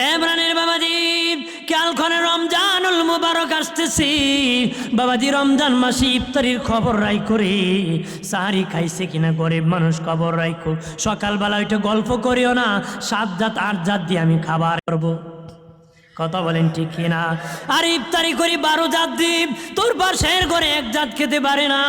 রেবরানের বাবাজি কালক্ষণে রমজানুল মুবারক আসতেছি। বাবাজি, রমজান মাসে ইফতারির খবর রাই করে সাহারি খাইছে কিনা গরিব মানুষ খবর রাইখো। সকালবেলা ওইটা গল্প করিও না, সাত জাত, আট জাত দিয়ে আমি খাবার করব। কথা বলেন ঠিক কিনা? আর ইফতারি করি বারো জাত দ্বীপ তোর পাশের ঘরে এক জাত খেতে পারে না।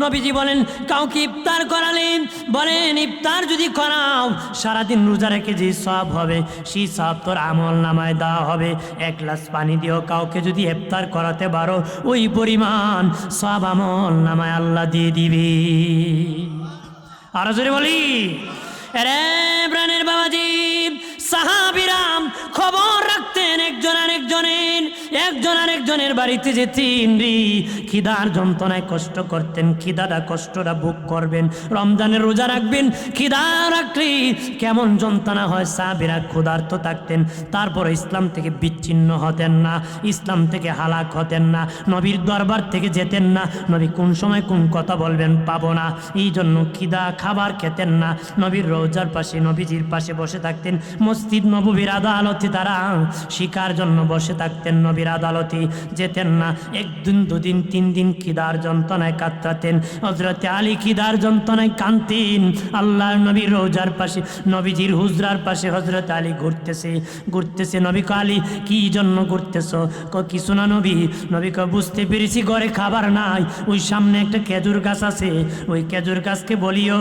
নবীজি বলেন, কাউকে ইফতার করালেন? বলেন, ইফতার যদি করাও, সারাদিন রোজা রেখে যে সব হবে, সেই সব তোর আমল নামায় দেওয়া হবে। এক গ্লাস পানি দিও, কাউকে যদি ইফতার করাতে পারো, ওই পরিমাণ সব আমল নামায় আল্লাহ দিয়ে দিবি। আরও জোরে বলি। রে প্রাণের বাবাজি সাহাবিরাম খবর রাখতেন একজন আরেকজনের একজন আরেকজনের বাড়িতে যেতেন রি খিদার যন্ত্রণায় কষ্ট করতেন, খিদাটা কষ্টটা বুক করবেন, রমজানের রোজা রাখবেন, খিদা রাখলে কেমন যন্ত্রণা হয়, সাহাবিরা ক্ষুধার্ত থাকতেন, তারপর ইসলাম থেকে বিচ্ছিন্ন হতেন না, ইসলাম থেকে হালাক হতেন না, নবীর দরবার থেকে যেতেন না, নবী কোন সময় কোন কথা বলবেন পাবো না এই জন্য খিদা খাবার খেতেন না, নবীর রোজার পাশে, নবীজির পাশে বসে থাকতেন মসজিদ নবীর আদালতে তারা শিকার জন্য বসে থাকতেন। নবীর আদালতে যেতেন না। একদিন, দুদিন, তিন দিন খিদার যন্ত্রণায় কাতরাতেন। হজরতে আলী খিদার যন্ত্রণায় কানতেন আল্লাহ নবীর রোজার পাশে, নবীজির হুজরার পাশে হজরত আলী ঘুরতেছে। ঘুরতেছে, নবী কো আলী, কি জন্য ঘুরতেছ? ক, কিছু না নবী নবী ক, বুঝতে পেরেছি ঘরে খাবার নাই। ওই সামনে একটা খেজুর গাছ আছে। ওই খেজুর গাছকে বলিও,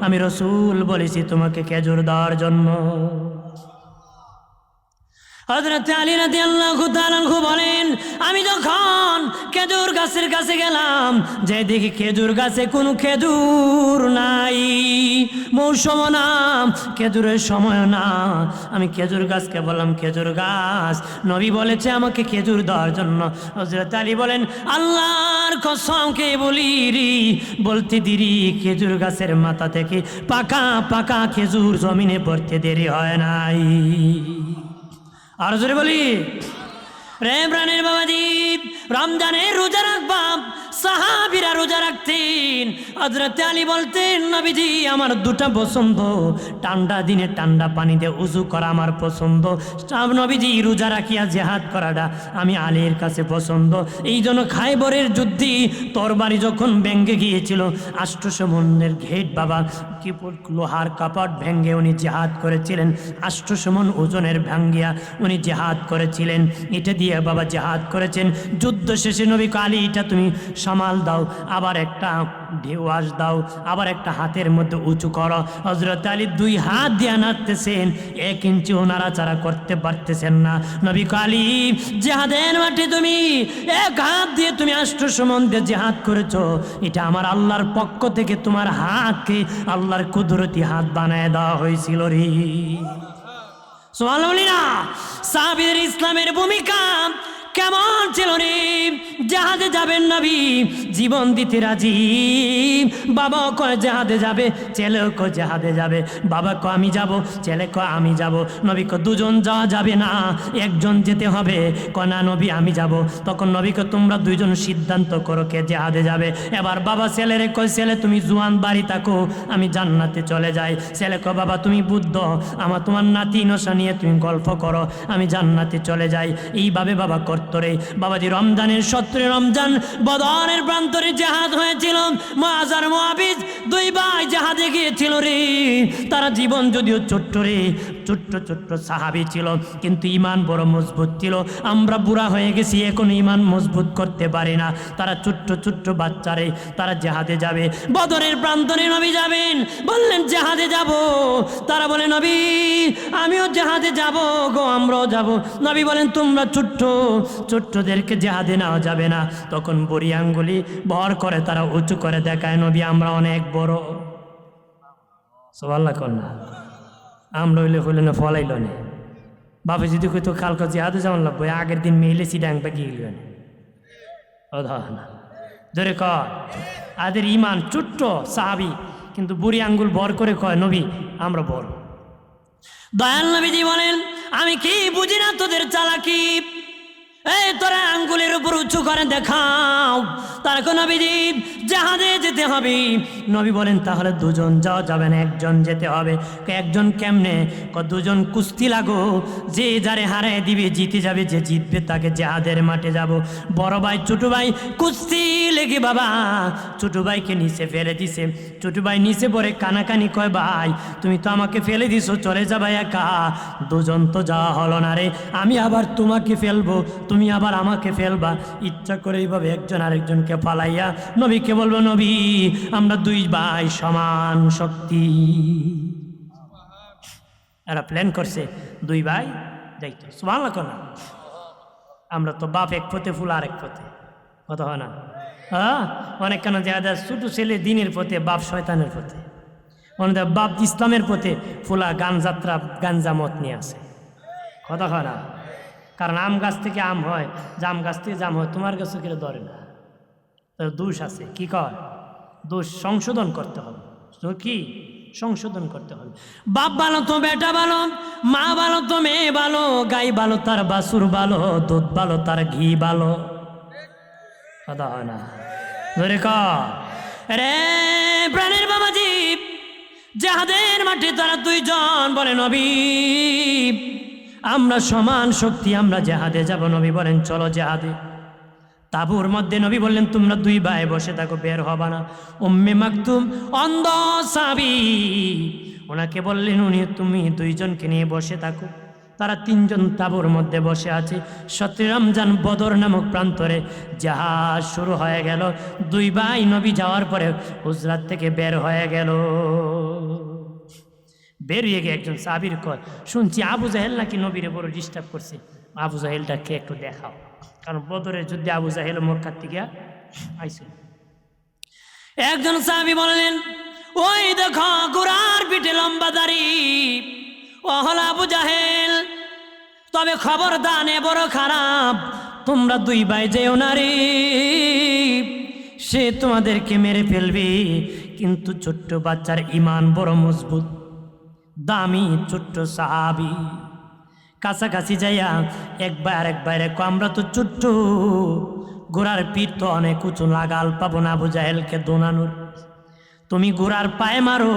আমি রসুল বলেছি তোমাকে খেজুর দেওয়ার জন্য। হজরত আলী রাতে আল্লাহ বলেন, আমি যখন খেজুর গাছের কাছে গেলাম, যে দেখি খেজুর গাছে কোনো খেজুর নাই। মৌসুম না, খেজুরের সময় না। আমি খেজুর গাছকে বললাম, খেজুর গাছ? নবী বলেছে, আমাকে খেজুর দেওয়ার জন্য। হজরত আলী বলেন, আল্লাহর কসমকে বলি রি বলতে দিরি, খেজুর গাছের মাথা থেকে পাকা পাকা খেজুর জমিনে পড়তে দেরি হয় নাই। আর জোরে বলি। রে প্রাণের বাবাজি রমজানের রোজা রাখবাম সাহাবিরা রোজা রাখতেন। হজরত আলী বলতেন, নবীজি, আমার দুটা পছন্দ। ঠান্ডা দিনে ঠান্ডা পানিতে উজু করা আমার পছন্দ। সব নবীজি রোজা রাখিয়া জেহাদ করাটা আমি আলীর কাছে পছন্দ। এই জন্য খাইবরের যুদ্ধে তরবারি যখন ভেঙ্গে গিয়েছিল, আষ্টশো মনের ঘেট বাবা কি লোহার কাপড় ভেঙ্গে উনি জেহাদ করেছিলেন। আষ্টশো মন ওজনের ভাঙ্গিয়া উনি জেহাদ করেছিলেন। এটা দিয়ে বাবা জেহাদ করেছেন। যুদ্ধ শেষে নবী কালী এটা তুমি সামাল দাও, আবার একটা ঢেউয়াস দাও, আবার একটা হাতের মধ্যে উঁচু করো। হজরত আলী দুই হাত দিয়ে নাড়তেছেন, এক ইঞ্চি নাড়াচাড়া করতে পারতেছেন না। নবী কালী জেহাদের মাঠে তুমি এক হাত দিয়ে তুমি আষ্ট সম্বন্ধে জেহাদ করেছ। এটা আমার আল্লাহর পক্ষ থেকে তোমার হাতকে আল্লাহর কুদরতি হাত বানায় দেওয়া হয়েছিল রে। সোমালিনা সাবির ইসলামের ভূমিকা কেমন ছিল রে? জাহাজে যাবেন নবী, জীবন দিতে রাজি। বাবা কয় জাহাজে যাবে, ছেলে কয় জাহাজে যাবে। বাবা কয় আমি যাব, ছেলে কয় আমি যাব। নবী কয় দুজন যাওয়া যাবে না, একজন যেতে হবে। কয় না, নবী, আমি যাব। তখন নবী নবীকে তোমরা দুইজন সিদ্ধান্ত করো কে জাহাজে যাবে। এবার বাবা ছেলেরে কয়, ছেলে, তুমি জুয়ান বাড়ি থাকো, আমি জান্নাতে চলে যাই। ছেলে কয় বাবা, তুমি বুদ্ধ, আমার তোমার নাতি নশা নিয়ে তুমি গল্প করো, আমি জান্নাতে চলে যাই। এইভাবে বাবা করতে রে বাবাজি রমজানের সত্রে রমজান বদরের প্রান্তরে জাহাজ হয়েছিল। মাজার মহাবিজ দুই ভাই জাহাজে গিয়েছিল রে। তারা জীবন যদিও ছোট্ট রে ছোট্ট ছোট্ট সাহাবি ছিল, কিন্তু ইমান বড় মজবুত ছিল। আমরা বুড়া হয়ে গেছি, এখন ইমান মজবুত করতে পারি না। তারা ছোট্ট ছোট্ট বাচ্চারে, তারা জাহাজে যাবে। বদরের প্রান্তরে নবী যাবেন। বললেন জাহাজে যাব। তারা বলে, নবী, আমিও জাহাজে যাব গো, আমরাও যাব। নবী বলেন, তোমরা ছোট্ট, ছোট্টদেরকে জেহাদে নেওয়া যাবে না। তখন বড়ি আঙ্গুলি ভর করে তারা উঁচু করে দেখায়, নবী, আমরা অনেক বড়। সবাল্লা কর না আমরা হইলে না ফলাইল না। বাপে যদি কইতো, কালকে জেহাদে যেমন লাগবো আগের দিন মেইলে সিডাং বা গিয়ে ধর না। ধরে কর আদের ইমান ছোট্ট সাহাবি, কিন্তু বুড়ি আঙ্গুল ভর করে কয়, নবী, আমরা বড় দয়াল নবীজি বলেন, আমি কি বুঝি না তোদের চালাকি? এই তোরা আঙ্গুলের উপর উঁচু করে দেখাও। তার কোন নবীজি, জাহাজে যেতে হবে। নবী বলেন, তাহলে দুজন যাওয়া যাবে না, একজন যেতে হবে। একজন কেমনে? দুজন কুস্তি লাগো। যে যারে হারায় দিবে, জিতে যাবে, যে জিতবে তাকে জাহাজের মাঠে যাব। বড় ভাই, ছোট ভাই, কুস্তি লেগে বাবা। ছোট ভাইকে নিচে ফেলে দিছে। ছোট ভাই নিচে পড়ে কানাকানি কয়, ভাই, তুমি তো আমাকে ফেলে দিছো, চলে যাবে একা। দুজন তো যাওয়া হলো না রে। আমি আবার তোমাকে ফেলব, তুমি আবার আমাকে ফেলবা। ইচ্ছা করে এইভাবে একজন আরেকজনকে ফালাইয়া নবীকে বলব, নবী, আমরা দুই ভাই সমান শক্তি। এরা প্ল্যান করছে, দুই ভাই যাইতো সুমান না? আমরা তো বাপ এক পথে, ফুল আরেক পথে। কথা হয় না? হ্যাঁ? অনেক কেন যায় ছোটো ছেলে দিনের পথে, বাপ শয়তানের পথে। অনেক বাপ ইসলামের পথে, ফুলা গান যাত্রা, গাঞ্জা মত নিয়ে আসে। কথা হয় না? কারণ আম গাছ থেকে আম হয়, জাম গাছ থেকে জাম হয়, তোমার কাছে কেউ ধরে না? তো দোষ আছে, কি কয়? দোষ সংশোধন করতে হবে। তো কি? সংশোধন করতে হবে। বাপ ভালো তো, বেটা ভালো, মা ভালো তো, মেয়ে ভালো, গাই ভালো, তার বাসুর ভালো, দুধ ভালো, তার ঘি ভালো। কথা হয় না। ধরে ক। রে প্রাণের বাবাজি, জাহাদের মাঠে তারা দুইজন বলে নবী। আমরা সমান শক্তি, আমরা জাহাদে যাব নবী বলেন, চলো জাহাদে। তাবুর মধ্যে নবী বললেন, তোমরা দুই ভাই বসে থাকো, বের হবা না। উম্মে মাকতুম অন্ধ সাবি, ওনাকে বললেন, উনি, তুমি দুইজনকে নিয়ে বসে থাকো। তারা তিনজন তাবুর মধ্যে বসে আছে। সত্যি রমজান বদর নামক প্রান্তরে জাহাজ শুরু হয়ে গেল। দুই ভাই নবী যাওয়ার পরে হুজরাত থেকে বের হয়ে গেল। বেরিয়ে গিয়ে একজন সাবির কয় শুনছি আবু জাহেল নাকি নবীরে বড় ডিস্টার্ব করছে? আবু জাহেলটাকে একটু দেখাও। কারণ বদরের যুদ্ধে আবু জাহেল মক্কার থেকে আইসে একজন সাহাবি বললেন, ওই দেখো, গুরার পিঠে লম্বা দাড়ি। ও হল আবু জাহেল। তবে খবর দানে বড় খারাপ। তোমরা দুই ভাই যেও না রে। সে তোমাদেরকে মেরে ফেলবে। কিন্তু ছোট্ট বাচ্চার ইমান বড় মজবুত। দামি, ছোট্ট সাহাবি। কাছাকাছি যাইয়া একবার একবার আমরা তো ছোট্ট ঘোড়ার পিঠ তো অনেক উঁচু লাগাল পাবো না আবু জাহেলকে দোনানোর। তুমি ঘোড়ার পায়ে মারো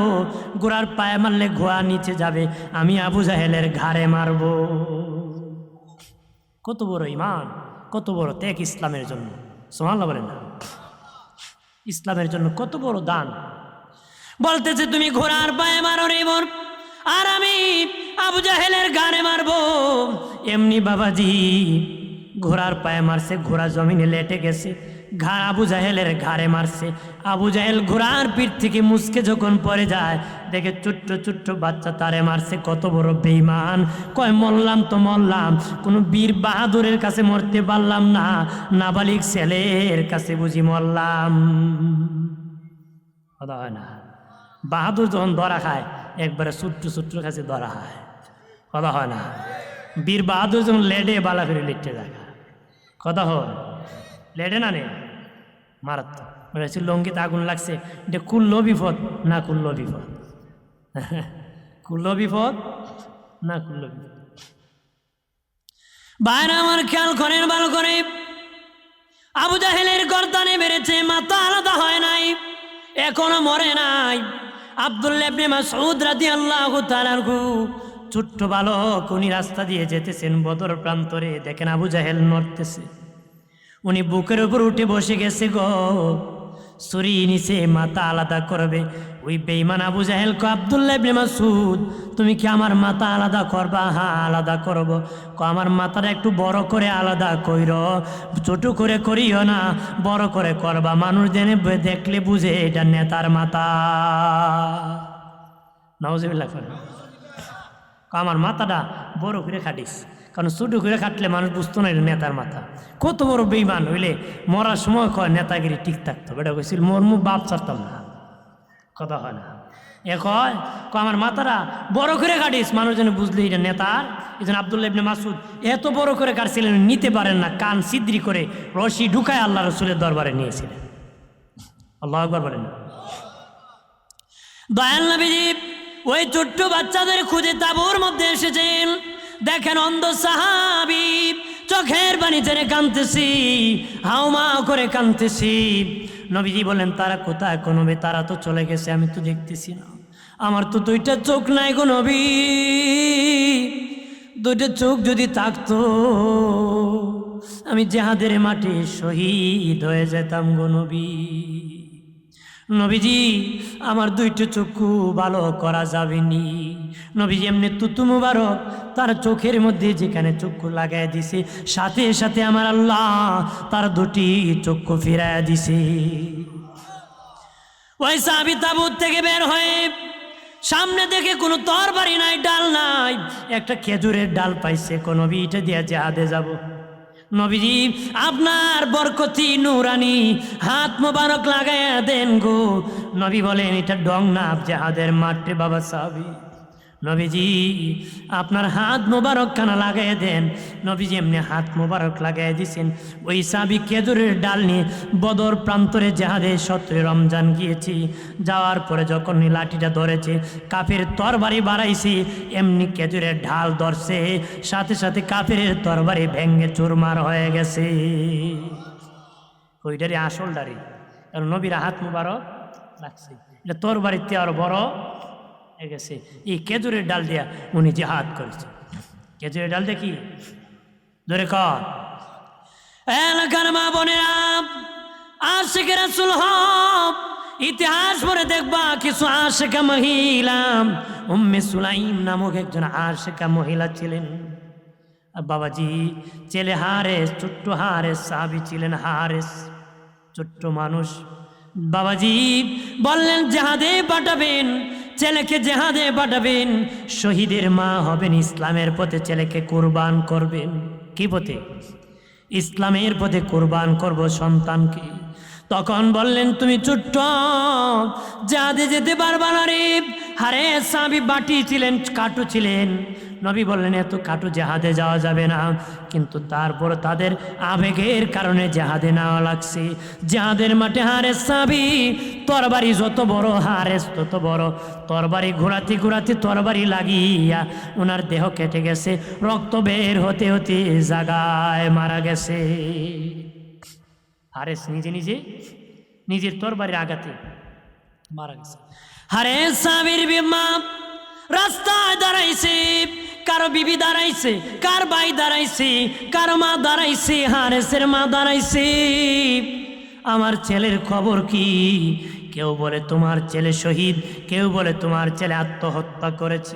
ঘোড়ার পায়ে মারলে ঘোড়া নিচে যাবে, আমি আবু জাহেলের ঘাড়ে মারব। কত বড় ইমান, কত বড় ত্যাগ ইসলামের জন্য। সোমাল্লা বলেন না। ইসলামের জন্য কত বড় দান। বলতেছে, তুমি ঘোড়ার পায়ে মারো রে মোর আর আমি আবু জাহেলের গানে মারবো। এমনি বাবাজি ঘোড়ার পায়ে মারছে, ঘোড়া জমিনে লেটে গেছে, ঘাড় আবু জাহেলের ঘাড়ে মারছে। আবু জাহেল ঘোড়ার পিঠ থেকে মুসকে যখন পড়ে যায়, দেখে ছোট্ট ছোট্ট বাচ্চা তারে মারছে, কত বড় বেইমান কয়, মরলাম তো মরলাম, কোনো বীর বাহাদুরের কাছে মরতে পারলাম না, নাবালিক ছেলের কাছে বুঝি মরলাম। হয় না। বাহাদুর যখন ধরা খায় একবারে ছোট্ট ছোট্ট কাছে ধরা হয়। কথা হয় না। বীর বাহাদুর যখন লেডে বালা ফিরে লিখতে দেখা কথা হয়। লেডে না নে? মারাত্মক। লঙ্গিতে আগুন লাগছে। এটা কুল্ল বিপদ না কুল্ল বিপদ কুল্ল বিপদ না কুল্ল বিপদ বাইরে আমার খেয়াল করেন ভালো করে। আবু জাহেলের গর্দানে বেড়েছে মাথা আলাদা হয় নাই, এখনও মরে নাই। আবদুল্লাবনে মাসউদ আল্লাহ তাআলাহু ছোট্ট বালক, উনি রাস্তা দিয়ে যেতেছেন বদর প্রান্তরে। দেখেন আবু জাহেল নড়তেছে। উনি বুকের উপর উঠে বসে গেছে গো। ছুরি নিচে মাথা আলাদা করবে। ওই বেইমান আবু জাহেল কো আবদুল্লাহ ইবনে মাসুদ তুমি কি আমার মাথা আলাদা করবা? হ্যাঁ আলাদা করব। কো আমার মাথাটা একটু বড় করে আলাদা কইর, ছোট করে করিও না, বড় করে করবা। মানুষ জেনে দেখলে বুঝে, এটা নেতার মাথা। নওয়াজবিল্লাহ করে আমার মাথাটা বড় করে খাটিস। কারণ ছোট করে কাটলে মানুষ বুঝতো না এটা নেতার মাথা। কত বড় বেইমান হইলে মরার সময় কয়, নেতাগিরি ঠিক থাকতো। বেটা কইছিল, মোর মুখ বাপ ছাড়তাম না। কথা হয় না। এ কয় আমার মাথারা বড় করে কাটিস। মানুষ যেন বুঝলি এটা নেতার। এই জন্য আবদুল্লাহ ইবনে মাসুদ এত বড় করে কাটছিলেন, নিতে পারেন না, কান সিদ্রি করে রশি ঢুকায় আল্লাহ রসুলের দরবারে নিয়েছিলেন। আল্লাহ একবার বলেন দয়াল নবীজি ওই ছোট্ট বাচ্চাদের খুঁজে তাবুর মধ্যে এসেছেন। দেখেন অন্ধ সাহাবি, চোখের ছেড়ে কাঁদতেছি হাউমা করে কাঁদতেছি। নবীজি বলেন তারা কোথায় কোনবে তারা তো চলে গেছে, আমি তো দেখতেছি না। আমার তো দুইটা চোখ নাই গো নবী। দুইটা চোখ যদি থাকতো, আমি জেহাদের মাঠে শহীদ হয়ে যেতাম গো নবী। নবীজি, আমার দুইটা চক্ষু ভালো করা যাবেনি। নবীজি এমনি তুতু মুবারক তার চোখের মধ্যে যেখানে চক্ষু লাগাই দিছে, সাথে সাথে আমার আল্লাহ তার দুটি চক্ষু ফিরাইয়া দিছে। ওই সাবি তাবুত থেকে বের হয়ে সামনে দেখে কোনো তরবারি নাই, ডাল নাই, একটা খেজুরের ডাল পাইছে। কোনো বিটা দিয়ে জাহাদে যাব। নবীজি, আপনার বরকতি নুরানি, হাত মোবারক লাগাইয়া দেন গো। নবী বলেন, এটা ডং না জাহাদের মাঠে, বাবা সাবি নবীজি, আপনার হাত মোবারক কেন লাগাই দেন। নবীজি এমনি হাত মোবারক লাগাই দিছেন। ওই সাবি খেজুরের ডাল নিয়ে বদর প্রান্তরে জাহাদে সত্রে রমজান গিয়েছি। যাওয়ার পরে যখন লাঠিটা ধরেছে, কাফের তরবারি বাড়াইছি, এমনি খেজুরের ঢাল ধরছে। সাথে সাথে কাফের তরবারি ভেঙ্গে চুরমার হয়ে গেছে। ওইটারই আসল দাড়ি। কারণ নবীর হাত মোবারক লাগছে। এটা তরবারিতে আরও বড় হয়ে গেছে। এই খেজুরের ডাল দিয়া উনি জিহাদ করেছে। খেজুরের ডাল দেখি? ধরে কর মা বোনেরা হক, ইতিহাস পরে দেখবা কিছু আশেখা মহিলা। উম্মে সুলাইম নামক একজন আশেখা মহিলা ছিলেন। বাবাজি, ছেলে হারেস, ছোট্ট হারেস, সাহাবি ছিলেন হারেস। ছোট্ট মানুষ। বাবাজি বললেন, জেহাদে পাঠাবেন ছেলেকে জেহাদে পাঠাবেন, শহীদের মা হবেন ইসলামের পথে ছেলেকে কোরবান করবেন। কি পথে? ইসলামের পথে কোরবান করব সন্তানকে। তখন বললেন, তুমি ছোট্ট যাদে যেতে পারবা না রে। হারে সাবি বাটি ছিলেন, কাটু ছিলেন। নবী বললেন, এত কাটু জাহাদে যাওয়া যাবে না। কিন্তু তারপর তাদের আবেগের কারণে জাহাদে নেওয়া লাগছে। জাহাদের মাঠে হারে সাবি তরবারি যত বড়, হারেস তত বড়। তরবারি ঘোরাতে ঘোরাতে তরবারি লাগিয়া ওনার দেহ কেটে গেছে। রক্ত বের হতে হতে জাগায় মারা গেছে। হারেস নিজে নিজে নিজের তরবারির আঘাতে মারা গেছে। হারে সাবির বিমা রাস্তায় দাঁড়াইছে, কারও বিবি দাঁড়াইছে, কার ভাই দাঁড়াইছে, কার মা দাঁড়াইছে, হারেসের মা দাঁড়াইছে। আমার ছেলের খবর কি? কেউ বলে তোমার ছেলে শহীদ, কেউ বলে তোমার ছেলে আত্মহত্যা করেছে।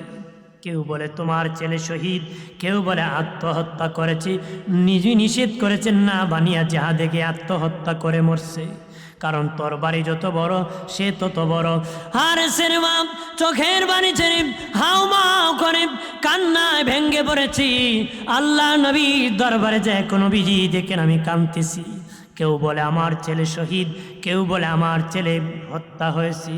কেউ বলে তোমার ছেলে শহীদ, কেউ বলে আত্মহত্যা করেছে। নিজে নিষেধ করেছেন না, বানিয়া যাহা দেখে আত্মহত্যা করে মরছে। কারণ তোর বাড়ি যত বড়, সে তত বড়। আর সিনেমা চোখের বাণী ছেড়ে হাউ মাও করে কান্নায় ভেঙ্গে পড়েছি। আল্লাহ নবী দরবারে যায় কোনো বিজি দেখেন আমি কাঁদতেছি। কেউ বলে আমার ছেলে শহীদ, কেউ বলে আমার ছেলে হত্যা হয়েছে।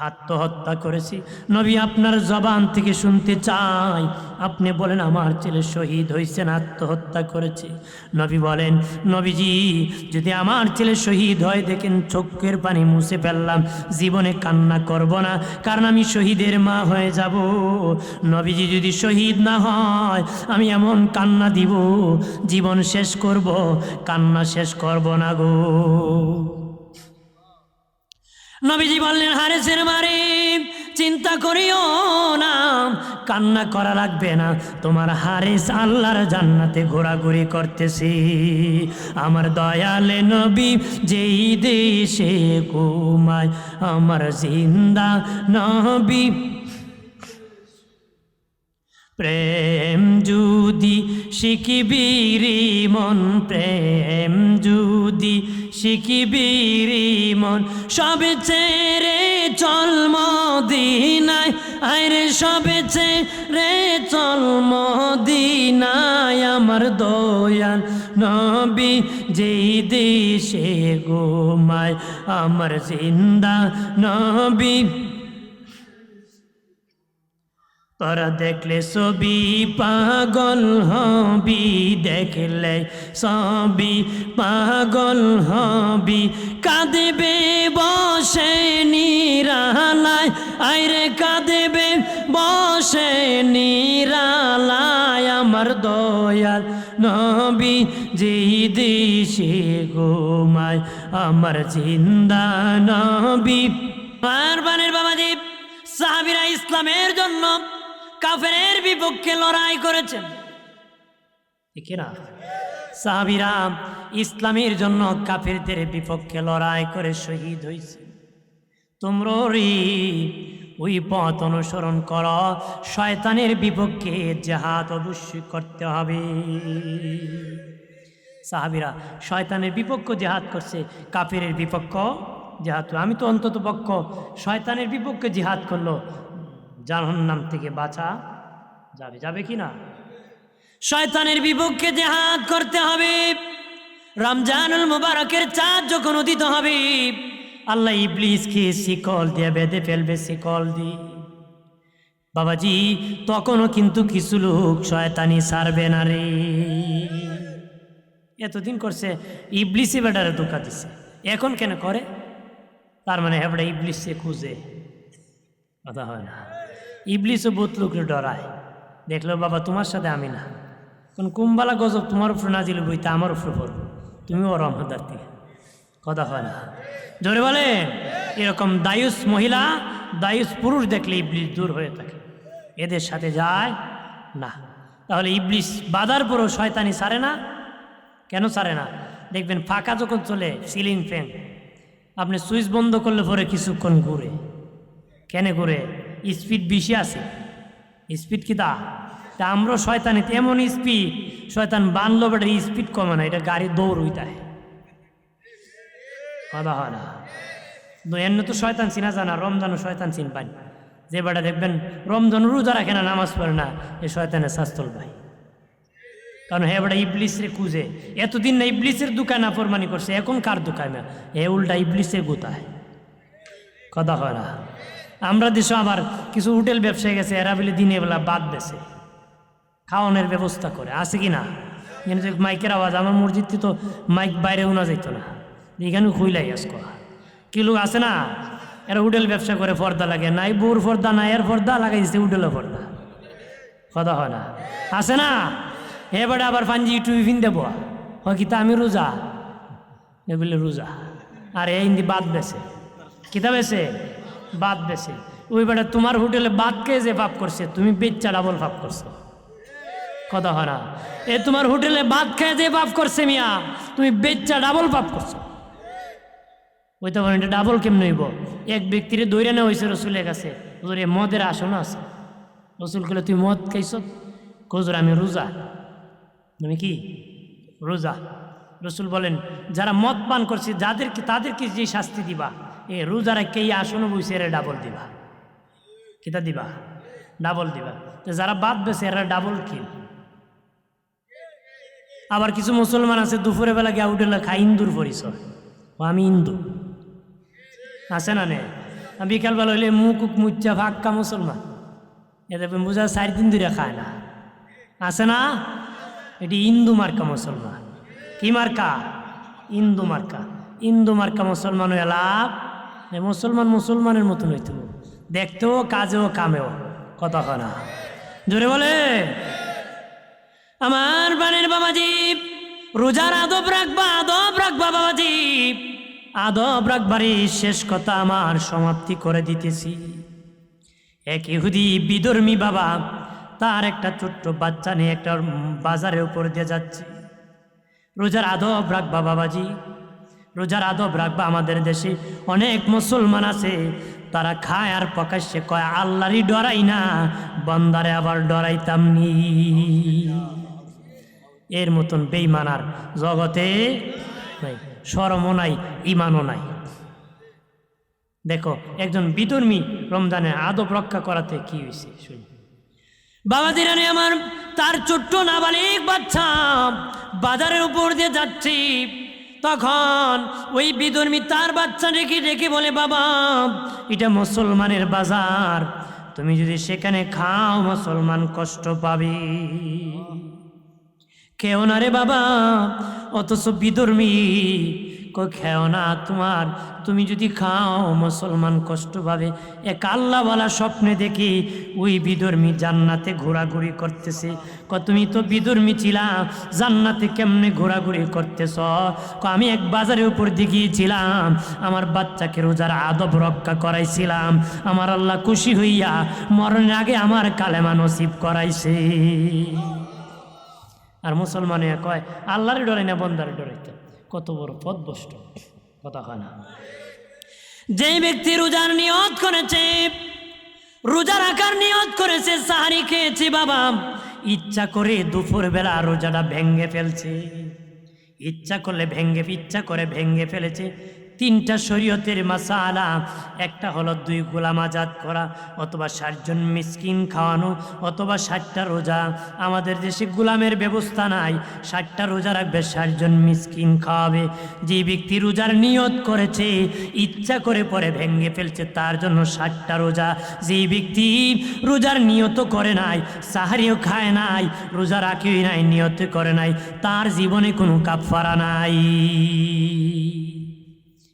আত্মহত্যা করেছি। নবী আপনার জবান থেকে শুনতে চাই। আপনি বলেন, আমার ছেলে শহীদ হয়েছেন, আত্মহত্যা করেছে। নবী বলেন, নবীজি, যদি আমার ছেলে শহীদ হয়, দেখেন চোখের পানি মুছে ফেললাম। জীবনে কান্না করব না, কারণ আমি শহীদের মা হয়ে যাব। নবীজি, যদি শহীদ না হয়, আমি এমন কান্না দিব। জীবন শেষ করব, কান্না শেষ করব না গো। নবীজি বললেন, হারে হারেসের মারে চিন্তা করিও না, কান্না করা লাগবে না। তোমার হারেস আল্লাহর জান্নাতে ঘোরাঘুরি করতেছি। আমার দয়ালে নবী যেই দেশে ঘুমায়, আমার জিন্দা নবী প্রেম যদি শিখিবিরি মন, প্রেম যদি শিখিবিরি মন। সবে রে চল মদিনায় আরে সবে রে চল মদিনায় আমার দয়াল নবী, যেই দেশে গোমায় আমার জিন্দা নবী। তোরা দেখলে ছবি পাগল হবি, দেখলে সবি পাগল হবি। কাঁদেবে বসে নিরালায়, আইরে কাঁদেবে বসে নিরালায়। আমার দয়াল নবী যে দেশে ঘুমায়, আমার জিন্দা নবী। আর বানের বাবাজি, সাহাবিরা ইসলামের জন্য কাফেরের বিপক্ষে লড়াই করেছেন। সাহাবিরা ইসলামের জন্য কাফেরদের বিপক্ষে লড়াই করে শহীদ হয়েছে। তোমরা ওই পথ অনুসরণ কর, শয়তানের বিপক্ষে জাহাদ অবশ্যই করতে হবে। সাহাবিরা, শয়তানের বিপক্ষ জেহাদ করছে, কাফেরের বিপক্ষ জেহাদ। আমি তো অন্তত পক্ষ শয়তানের বিপক্ষে জিহাদ করল জাহান্নাম থেকে বাঁচা যাবে যাবে কি না? শয়তানের বিপক্ষে জেহাদ করতে হবে। রমজানুল মুবারকের চাঁদ যখন উদিত হবে, আল্লাহ ইবলিসকে শিকল দিয়ে বেঁধে ফেলবে, শিকল দিয়ে। বাবাজি, তখনও কিন্তু কিছু লোক শয়তানি সারবে না রে। এতদিন করছে ইবলিসে বেটারে ধোকা দিছে। এখন কেন করে? তার মানে হেবড়া ইবলিসে খুঁজে কথা হয় না। ইবলিসও বহুত লোকের ডরায়। দেখল, বাবা, তোমার সাথে আমি না। কোন কুম্বালা গজব তোমার উপরে না দিলে বইতে আমার উপরে পড়ব। তুমিও রহমদার্থী কথা হয় না। জোরে বলে এরকম দায়ুস মহিলা, দায়ুস পুরুষ দেখলে ইবলিস দূর হয়ে থাকে। এদের সাথে যায় না। তাহলে ইবলিস বাধার পরও শয়তানি সারে না? কেন সারে না? দেখবেন ফাঁকা যখন চলে, সিলিং ফ্যান। আপনি সুইচ বন্ধ করলে পরে কিছুক্ষণ ঘুরে। কেন ঘুরে? স্পিড বেশি আছে। স্পিড কি তা তা আমরা শয়তানিতে এমন স্পিড। শয়তান বানলো বেটার স্পিড কমে না, এটা গাড়ি দৌড় উইতায় কথা হয় না এমনি তো শয়তান চিনা জানা, রমজানও শয়তান চিন পাই যে বেটা দেখবেন, রমজান রোজা রাখে না, নামাজ পড়ে না, এ শয়তানের শাস্তল ভাই। কারণ হে বেটা ইবলিসের খুঁজে এতদিন না ইবলিসের দোকান আফরমানি করছে, এখন কার দোকান? না হে উল্টা ইবলিসের গোতায়। কথা হয় না আমরা দেশে আবার কিছু হোটেল ব্যবসায়ী গেছে, এরা বলে দিনে বেলা বাদ বেছে খাওয়ানোর ব্যবস্থা করে, আছে কি না? কিন্তু মাইকের আওয়াজ, আমার মসজিদে তো মাইক বাইরে উনা যেত না। এখানে খুইলাই আজক কি লোক আছে না? এরা হোটেল ব্যবসা করে, পর্দা লাগে। নাই বউর পর্দা, নাই এর পর্দা, লাগাই দিচ্ছে হোটেলের পর্দা। কথা হয় না। আছে না? এবারে আবার পাঞ্জি টুই ফিন দেবো। হয় কি তা আমি রোজা? এ বলে রোজা। আর এই বাদ বেছে কিতা বেছে বাদ বেছে ওই বেটা তোমার হোটেলে বাদ কে যে পাপ করছে? তুমি বেচ্চা ডাবল পাপ করছ। কথা হয় না। এ তোমার হোটেলে বাদ খেয়ে যে পাপ করছে মিয়া? তুমি বেচ্চা ডাবল পাপ করছ। ওই তো এটা ডাবল কেমন হইব? এক ব্যক্তির দৈরে নেওয়া হয়েছে রসুলের কাছে। এ মদের আসন আছে। রসুল কলে তুই মদ খাইছ? কজুর আমি রোজা। তুমি কি? রোজা। রসুল বলেন, যারা মদ পান করছে, যাদেরকে, তাদেরকে যে শাস্তি দিবা এ রোজারা কে আসন বইছে, এরা ডাবল দিবা। কিতা দিবা? ডাবল দিবা। যারা বাদ বেছে, এরা ডাবল কিল আবার কিছু মুসলমান আছে, দুপুরে বেলা গিয়ে উঠে খাই ইন্দুর পরিচয়। ও, আমি ইন্দু। আছে না নে বিকালবেলা হইলে মুখ উক মুচ্চা ফাক্কা মুসলমান। এতে বোঝা চার দিন ধরে খায় না। আছে না? এটি ইন্দু মার্কা মুসলমান। কি মার্কা? ইন্দু মার্কা। ইন্দু মার্কা মুসলমান লাভ মুসলমান মুসলমানের মতন হইতে। দেখতেও, কাজেও, কামেও কথা না। জোরে বলে। আমার বানের বাবাজি, রোজার আদব রাখবা আদব রাখবা বাবাজি। আদব রাখবারই শেষ কথা আমার সমাপ্তি করে দিতেছি। এক ইহুদি বিধর্মী বাবা, তার একটা ছোট্ট বাচ্চা নিয়ে একটা বাজারের উপর দিয়ে যাচ্ছে। রোজার আদব রাখবা বাবাজি। রোজার আদব রাখবা আমাদের দেশে। অনেক মুসলমান আছে, তারা খায় আর প্রকাশ্যে কয়, আল্লাহরই ডরাই না, বন্দারে আবার ডরাইতাম নি। এর মতন বেইমানার জগতে সরমও নাই ইমানও নাই। দেখো, একজন বিধর্মী রমজানের আদব রক্ষা করাতে কি হয়েছে শুনি। বাবা দিরানি আমার, তার ছোট্ট নাবালিক বাচ্চা, বাজারের উপর দিয়ে যাচ্ছি। তখন ওই বিধর্মী তার বাচ্চা রেখে রেখে বলে, বাবা, এটা মুসলমানের বাজার। তুমি যদি সেখানে খাও, মুসলমান কষ্ট পাবে। খেও না রে বাবা, অথচ বিধর্মী কই খেও না তোমার। তুমি যদি খাও, মুসলমান কষ্ট পাবে। এক আল্লাহওয়ালা স্বপ্নে দেখি ওই বিধর্মী জান্নাতে ঘোরাঘুরি করতেছে। তুমি তো বিধর্মী ছিলা, জান্নাতে কেমনে ঘোরাঘুরি করতেছ? ক, আমি এক বাজারের উপর দিয়ে গিয়েছিলাম আমার বাচ্চাকে রোজার আদব রক্ষা করাইছিলাম, আমার আল্লাহ খুশি হইয়া মরণের আগে আমার কালেমা নসিব করাইছে। আর মুসলমানে কয়, আল্লাহরে ডরে না, বন্দারে ডরাইতে কত বড় পদভষ্ট কথা হয় না। যে ব্যক্তি রোজার নিয়ত করেছে রোজা রাখার নিয়ত করেছে, সাহারি খেয়েছে বাবা। ইচ্ছা করে দুপুর বেলা রোজাটা ভেঙ্গে ফেলছে। ইচ্ছা করলে ভেঙ্গে ইচ্ছা করে ভেঙ্গে ফেলেছে। তিনটা শরীয়তের মাসালা। একটা হলো দুই গোলাম আজাদ করা, অথবা ষাটজন মিসকিন খাওয়ানো, অথবা ষাটটা রোজা। আমাদের দেশে গোলামের ব্যবস্থা নাই। ষাটটা রোজা রাখবে, ষাটজন মিসকিন খাওয়াবে। যে ব্যক্তি রোজার নিয়ত করেছে, ইচ্ছা করে পরে ভেঙ্গে ফেলছে, তার জন্য ষাটটা রোজা। যেই ব্যক্তি রোজার নিয়ত করে নাই, সাহারিও খায় নাই, রোজা রাখিও নাই, নিয়ত করে নাই, তার জীবনে কোনো কাপফারা নাই।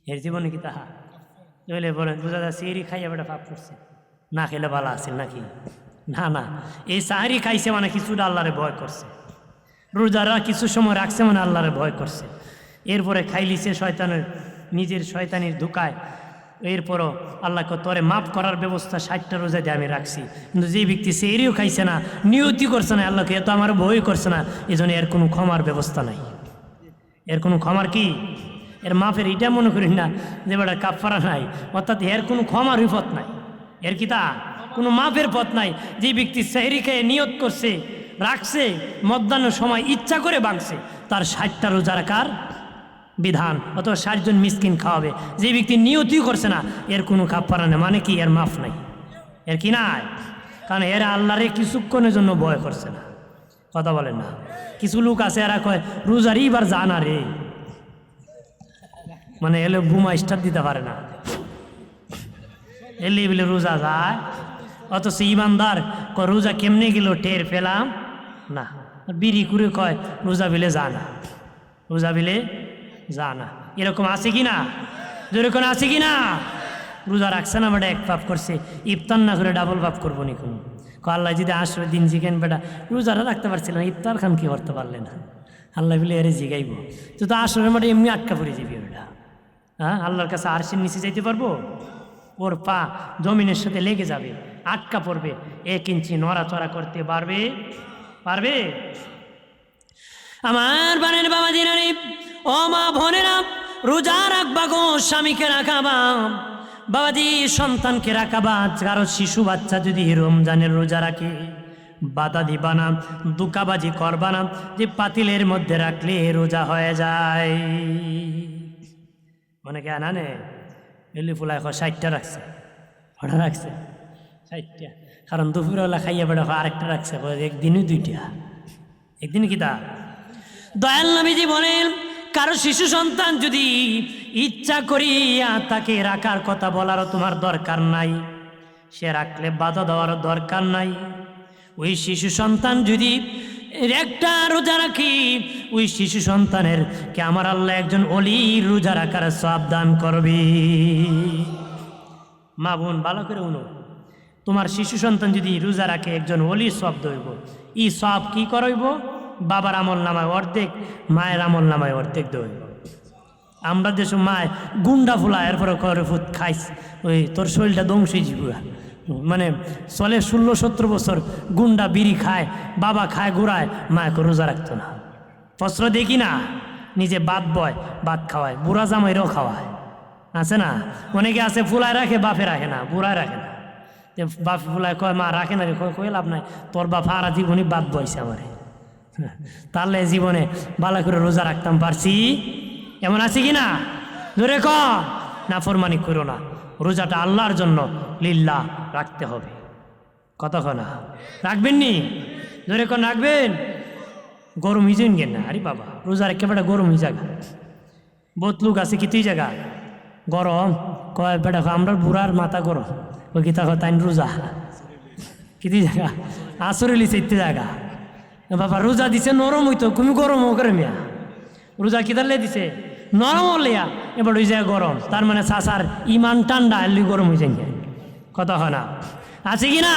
এর জীবনে কি তাহা? বলে বলেন, বোঝা যায় সিঁড়ি খাইয়া বেটা পাপ করছে। না খেলে ভালো আছে নাকি? না না। এই সাহারি খাইছে মানে কিছুটা আল্লাহরে ভয় করছে। রোজারা কিছু সময় রাখছে মানে আল্লাহরে ভয় করছে। এরপরে খাইলিছে শয়তানের, নিজের শয়তানির ধোকায়। এরপরও আল্লাহকে তোরে মাফ করার ব্যবস্থা ষাটটা রোজা দিয়ে আমি রাখছি। কিন্তু যে ব্যক্তি সে এরিও খাইছে না, নিয়তি করছে না, আল্লাহকে এত আমার ভয় করছে না। এই জন্য এর কোনো ক্ষমার ব্যবস্থা নাই। এর কোনো ক্ষমার কি? এর মাফের এটা মনে করি না যে বেটা কাপড়া নাই, অর্থাৎ এর কোনো ক্ষমার বিপদ নাই। এর কি তা? কোনো মাফের পথ নাই। যে ব্যক্তি সেহরি খেয়ে নিয়ত করছে, রাখছে, মধ্যাহ্ন সময় ইচ্ছা করে বাংছে তার ষাটটা রোজা কার বিধান, অথবা ষাটজন মিসকিন খাওয়াবে। যে ব্যক্তি নিয়তিও করছে না, এর কোনো কাপড়া নেই। মানে কি? এর মাফ নাই। এর কি নাই? কারণ এরা আল্লাহরে কিছুক্ষণের জন্য ভয় করছে না। কথা বলেন না। কিছু লোক আছে, এরা কয়, রোজার এইবার জানা রে। মানে এলে বুমা স্টার দিতে পারে না। এলে বলে রোজা যায়। অথচ ইমানদার ক রোজা কেমনে গেল, টের পেলাম? না। বিড়ি করে কয়, রোজা বিলে যা না। রোজা বিলে যা না। এরকম আছে কি না? যেরকম আছে কি না? রোজা রাখছে না বেটা, এক পাপ করছে। ইফতার না করে ডাবল পাপ করব নি কোনো। আল্লাহ যদি আসলে দিন জিগেন বেটা রোজারা রাখতে পারছিল না ইফতার খান কি করতে পারলে না? আল্লাহ বলে এরে জিগাইব। তো তো আসলে মাঠে এমনি আটকা পড়ে যাবি বেটা। হ্যাঁ? আল্লাহর কাছে আরশের নিচে যাইতে পারব? ওর পা জমিনের সাথে লেগে যাবে, আটকা পড়বে, এক ইঞ্চি নড়াচড়া করতে পারবে? পারবে? আমার বানের বাবা দিনারি, ও মা বোনেরা, রোজা রাখবা গো, স্বামীকে রাখাবা। বাবাজি, সন্তানকে রাখাবা, কারও শিশু বাচ্চা যদি রমজানের রোজা রাখে, বাধা দিবা না দুকাবাজি করবা না, যে পাতিলের মধ্যে রাখলে রোজা হয়ে যায়। মনে কে আনা নে এলি ফুলা এখন ষাটটা রাখছে। ওটা রাখছে? ষাটটা। কারণ দুপুরবেলা খাইয়া বেড়া আরেকটা রাখছে একদিনই দুইটা। একদিন কি তা? দয়াল নবীজি বলেন, কারও শিশু সন্তান যদি ইচ্ছা করিয়া তাকে রাখার কথা বলারও তোমার দরকার নাই, সে রাখলে বাধা দেওয়ারও দরকার নাই। ওই শিশু সন্তান যদি একটা রোজা রাখি। ওই শিশু সন্তানের কে আমার আল্লাহ একজন অলি রোজা রাখার সাবধান করবি। মা বোন, ভালো করে উনো। তোমার শিশু সন্তান যদি রোজা রাখে, একজন অলি সব দইব। ই সব কি করইব? বাবার আমল নামায় অর্ধেক, মায়ের আমল নামায় অর্ধেক দইব। আমরা দেশে মায় গুন্ডা ফুলা এরপরে করে খাইস, ওই তোর শরীরটা দংশই জীবুয়া মানে চলে ষোলো সতেরো বছর, গুন্ডা বিড়ি খায়, বাবা খায়, ঘুরায় মায়কে রোজা রাখতো না। ফসল দেখি না? নিজে বাদ বয় ভাত খাওয়ায়, বুড়া জামাইরও খাওয়ায়। আছে না? অনেকে আছে, ফুলায় রাখে, বাপে রাখে না, বুড়ায় রাখে না। যে বাপ ফুলায় কয়, মা রাখে না রে, কয় লাভ নাই, তোর বাপ হারা জীবনই বাদ বয়সে আমারে। তাহলে জীবনে ভালো করে রোজা রাখতাম, পারছি? এমন আছে কি না? ধরে ক? না ফরমানি করো না। রোজাটা আল্লাহর জন্য লিল্লা রাখতে হবে। কতক্ষণ রাখবেন নি? ধরে কোন, রাখবেন? গরম হিজেন গেন না। আরে বাবা, রোজার একেবারে গরম জায়গা বহুত লোক আছে কি তুই জায়গা গরম? কয়, বেটা, আমরা বুড়ার মাথা গরম। ওই কি তা তাই রোজা কিতি জায়গা আসরেলি চাইতে জায়গা বাবা, রোজা দিছে, নরম হইতো তুমি গরম করে মিয়া। রোজা কিদারলে দিছে? নরম হলিয়া এবার ওই যায় গরম। তার মানে সাসার ইমান ঠান্ডা এলি গরম হয়ে যায়। কথা হয় না। আছে কি না?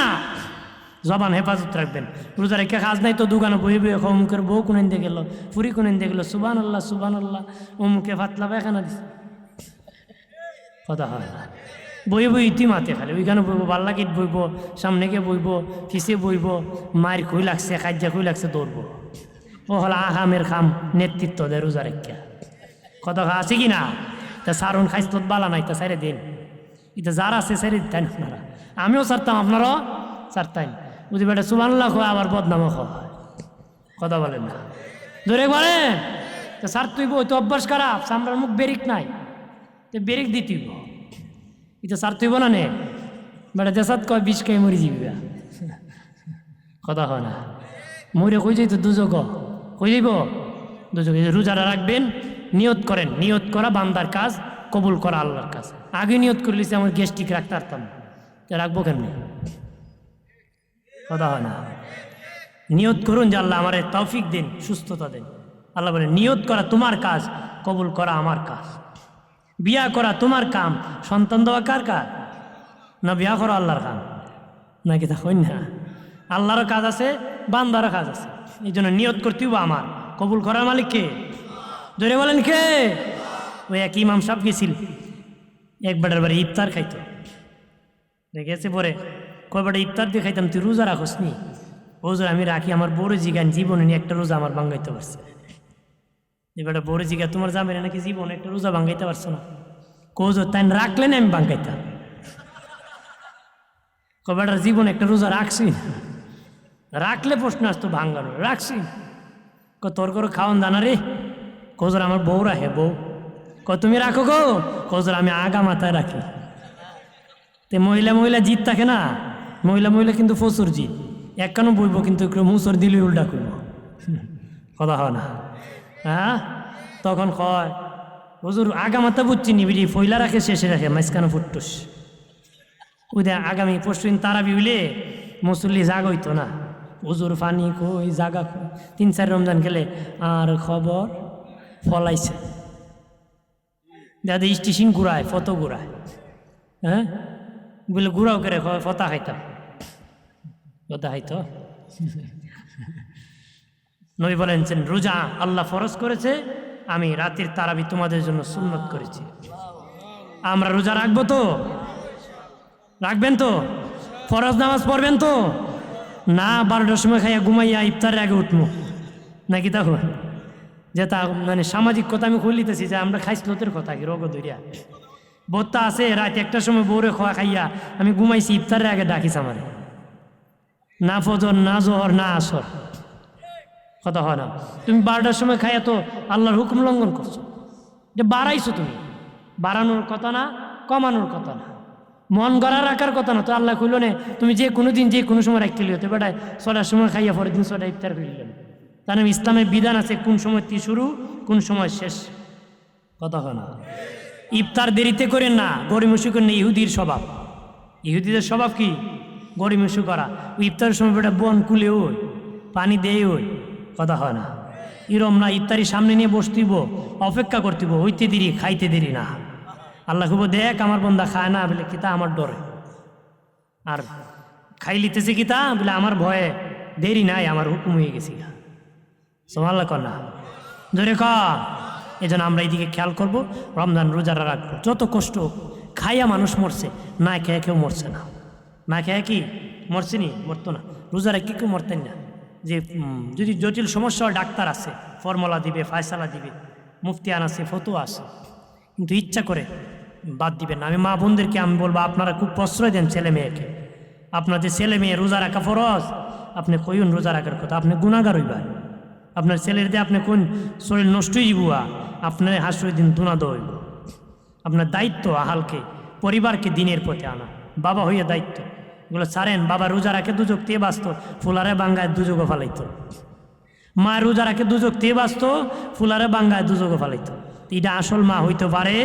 জবান হেফাজত রাখবেন। রোজা রেখে কাজ নাই তো দোকানে বই বই অমুকের বউ কোনেন দিয়ে গেল ফুরি কোনেন দিয়ে গেল সুবান আল্লাহ সুবান আল্লাহ অমুকে ভাতলা পায়খানা দিছে। কথা হয় বই বই ইতি মাতে খালি। ওইখানে বইব বাল্লাকিত বইব সামনে গিয়ে বইব ফিসে বইব মায়ের খুই লাগছে কাজ্যা খুই লাগছে, দৌড়ব। ও হল আহামের খাম নেতৃত্ব দেয় রোজা রেখা। কথা আছে কি না তা সারুন খাইস তো বালা নাই, তা সারে দিন। এটা যারা আছে সারে দিতেন আপনারা। আমিও সারতাম আপনারাও সারতাম বুঝি বেটা সুবান্লাহ হয় আবার বদনামও হয়। কথা বলেন না। ধরে বলেন, তো স্যার তুই তো অভ্যাস খারাপ, সামরার মুখ বেরিক নাই। তো বেরিক দিতিব এটা স্যার তুই না নে, বেটা দেশাত কয়, বিষ খেয়ে মরি যাবি কথা হয় না। মরে কই যাই তো দুজক? কই যাইব? দুজক রোজারা রাখবেন নিয়ত করেন। নিয়ত করা বান্দার কাজ, কবুল করা আল্লাহর কাজ। আগে নিয়ত করে লিছে আমার গ্যাস্ট্রিক রাখতে পারতাম রাখব কেমনি? কথা হয় না। নিয়ত করুন যে আল্লাহ আমার তৌফিক দিন, সুস্থতা দিন। আল্লাহ বলে, নিয়ত করা তোমার কাজ, কবুল করা আমার কাজ। বিয়া করা তোমার কাম, সন্তান দেওয়া কার কাজ? না বিয়া করা আল্লাহর কাম? নাকি তা হইন না? আল্লাহরও কাজ আছে, বান্দারও কাজ আছে। এই জন্য নিয়ত করতেই বা আমার। কবুল করার মালিক কে? ধরে বলেন কে? ওই এক ইমাম সাহেব গেছিল। এক বেটার ইফতার খাইতো। দেখেছে পরে কয়বাটা ইফতার দিয়ে খাইতাম, তুই রোজা রাখোস নি? ওজোর আমি রাখি, আমার বড় জিগান জীবনে নিয়ে একটা রোজা আমার ভাঙ্গাইতে পারছে। এবার বড় জিগা, তোমার যাবে না নাকি জীবনে একটা রোজা ভাঙ্গাইতে পারছ না? কোজো তাই রাখলেন আমি ভাঙ্গাইতাম কয়বাটার জীবন একটা রোজা রাখছি রাখলে প্রশ্ন আসতো ভাঙ্গানো রাখছি। ক তোর করে খাওয়ান দানা রে? কোজোর আমার বউ রাখে, বউ। ক, তুমি রাখো গো। কোজোর আমি আগা মাথায় রাখি। তে মহিলা মহিলা জিত থাকে না। মহিলা মহিলা কিন্তু ফসুর জিত। এক কানো বইব কিন্তু একটু মুসর দিলে উল্টা করব। কথা হয় না। হ্যাঁ? তখন কয়, হুজুর আগামাতা বুঝছি নিবিড়ি ফইলা রাখে, শেষে রাখে, মাঝখানে ফুটটুস। ওইটা আগামী পরশু দিন তারা বিউলে মুসল্লি জাগ হইতো না। হুজুর ফানি কই, জাগা তিন চার রমজান গেলে আর খবর? ফলাইছে। দাদা স্টেশন ঘুরায়, ফটো ঘুরায়। হ্যাঁ? বলে, ঘুরাও করে ফতা খাইতাম কথা খাইতো? নবী বলেছেন রোজা আল্লাহ ফরজ করেছে, আমি রাতের তারাবি তোমাদের জন্য সুন্নত করেছি। আমরা রোজা রাখব তো? রাখবেন তো? ফরজ নামাজ পড়বেন তো? না, বারোটার সময় খাইয়া ঘুমাইয়া ইফতারের আগে উঠবো। নাকি তখন? যে তা মানে সামাজিক কথা আমি খুলিতেছি যে আমরা খাইসলতের কথা কি রোগ ধরিয়া। বোত্তা আছে, রাত একটার সময় বৌরে খাওয়া খাইয়া আমি ঘুমাইছি, ইফতারের আগে ডাকিস আমার। না ফজর, না জহর, না আসর। কথা হয় না। তুমি বারোটার সময় খাইয়া তো আল্লাহর হুকুম লঙ্ঘন করছ। যে বাড়াইছো তুমি। বাড়ানোর কথা না, কমানোর কথা না। মন গড়া রাখার কথা না। তো আল্লাহ নে, তুমি যে কোনো দিন যে কোনো সময় রাখতে লিও তো বেটায় ছটার সময় খাইয়া পরের দিন ছটা ইফতার করিলেন তার ইসলামের বিধান আছে, কোন সময় তি শুরু, কোন সময় শেষ। কথা হয় না। ইফতার দেরিতে করেন না গরিমসি করেন ইহুদির স্বভাব। ইহুদিদের স্বভাব কি? গরিমসি করা। ইফতারের সময় বেটা বন কুলে ওই, পানি দেয় ওই। কথা হয় না। ইরম না, ইফতারি সামনে নিয়ে বসতিব, অপেক্ষা করতিব, হইতে দেরি, খাইতে দেরি না। আল্লাহ খুব দেখ, আমার বন্দা খায় না, বলে কিতা আমার ডরে। আর খাই লিতেছে কিতা? বলে আমার ভয়ে দেরি নাই, আমার হুকুম হয়ে গেছি সোমাল্লা কর না ধরে ক। এই জন্য আমরা এইদিকে খেয়াল করব, রমজান রোজারা রাখব। যত কষ্ট, খাইয়া মানুষ মরছে, না খেয়ে কেউ মরছে না। না খেয়ে কি? মরছে নি মরতো না। রোজারা কি কেউ মরতেন না। যে যদি জটিল সমস্যা ডাক্তার আছে, ফর্মুলা দিবে, ফায়সালা দিবে, মুফতিয়ান আছে, ফতুয়া আছে। কিন্তু ইচ্ছা করে বাদ দিবেন আমি মা বোনদেরকে, আমি বলব, আপনারা খুব প্রশ্রয় দেন ছেলে মেয়েকে। আপনাদের ছেলে মেয়ে রোজা রাখা ফরজ, আপনি কইন রোজা রাখার কথা। আপনি গুণাগার হইবা আপনার ছেলের দিয়ে আপনি কোন শরীর নষ্টই যাবুয়া আপনার হাসুই দিন দুনা দইব আপনার দায়িত্ব আহালকে, পরিবারকে দিনের পথে আনা। বাবা হইয়া দায়িত্ব। এগুলো ছাড়েন, বাবা রোজা রাখে দুযোগ দিয়ে বাঁচত ফুলারে বাঙ্গায় দুযোগও ফালাইতো। মা রোজা রাখে দুযোগ দিয়ে বাঁচত ফুলারে বাঙ্গায় দুযোগও ফালাইতো। এটা আসল মা হইতে পারে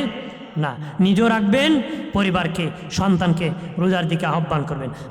না। নিজেও রাখবেন, পরিবারকে, সন্তানকে রোজার দিকে আহ্বান করবেন।